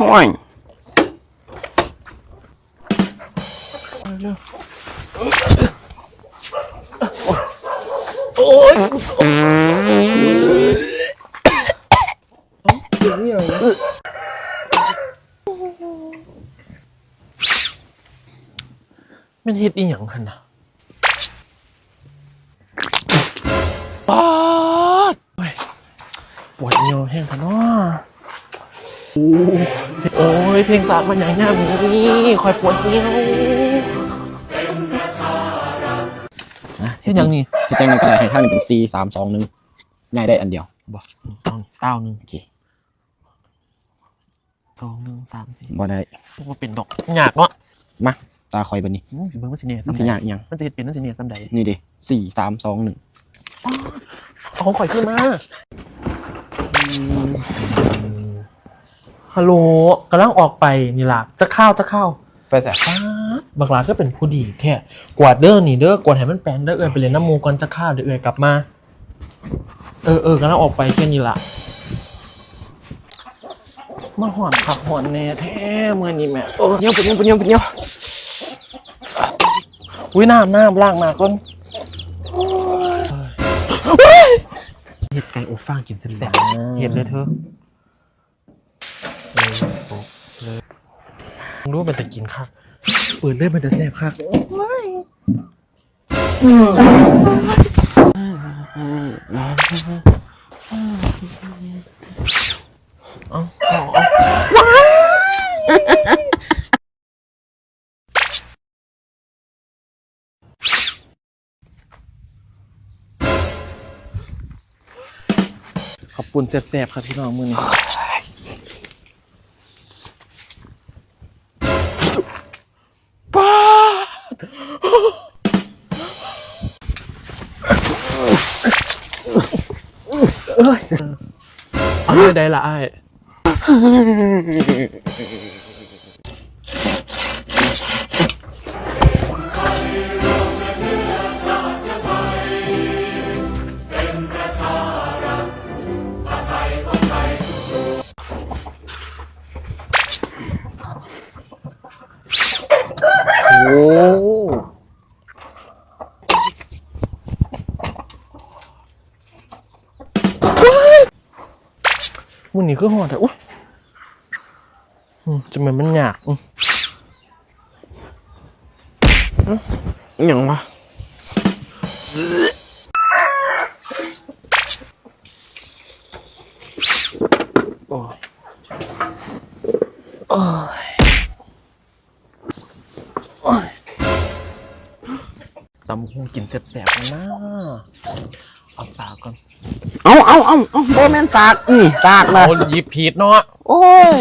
ห่วยมันเฮ็ดอีหยังหั่นน่ะ ปวดเอวแห้งทะเนาะโอ้โอ้ย เพลงสากมันอย่างเงี้ยนี่คอยปวดเอวนะเฮ็ดหยังนี่เฮ็ดจังนั้นก็ได้ให้ทางนี้เป็น C สามสองหนึ่งง่ายได้อันเดียวบอกต้องเศร้าหนึ่งโอเคสองหนึ่งสามสี่บ่ได้ว่าเป็นดอกหยากเนาะมาตาคอยบันนี้อืมสิเบิ่งว่าสิเนี่ยมันซ้ำสิใดยากอิหยังมันจะเฮ็ดเป็นมันสิเนี่ยซ้ำใดนี่ดิสี่สามสองหนึ่งเอาของข่อยขึ้นมา ฮัลโหลกำลังออกไปนี่ล่ะจะเข้าจะเข้าไปแสป๊าดบักหลาก็เป็นผู้ดีแค่กวาดเด้อนี่เด้อกวาดให้มันแปลนเด้อเอ้ยไปเรียนน้ำมูก่อนจะเข้าเดี๋ยวเอ้ยกลับมา เออเออกำลังออกไปแค่นี้ล่ะมาหอนขับหอนแน่แท้เมื่อนี้แม่โอ้ยเงี้ยวเป็นเงี้ยวเป็นเงี้ยวเป็นเงี้ยวอุ้ยน้ำน้ำล้างหน้าก่อน เห็ดไก่อบฟางกินแซ่บๆเห็ดเลยเธอเออโป๊ะเลยรู้ว่ามันจะกินคักเปิดเลยมันจะแซ่บคักเอ ขอบคุณแซ่บๆครับพี่น้องมือนี้ป้าดเอ้ยเอาเลยได้ละไอ้ มือนี้คือหอดแต่อุ้ยอืมจะเหมือนมันหยากอืมอิหยังวะโอ้ยโอ้ยโอ้ยตำหูกินแสบๆกันนะ เอาปากก่อนเอาเอาเอาเอาโบแมนสากนี่สากนะโอ้หยิบผิดเนาะโอ้ย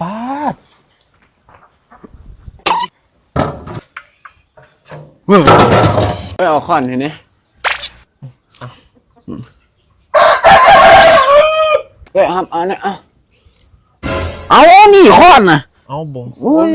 ป้าดไปเอาคอนเห็นไหมเอ้ยครับเอาเนี่ยเอาเอานี่คอนนะ เอาบ่โอ้ย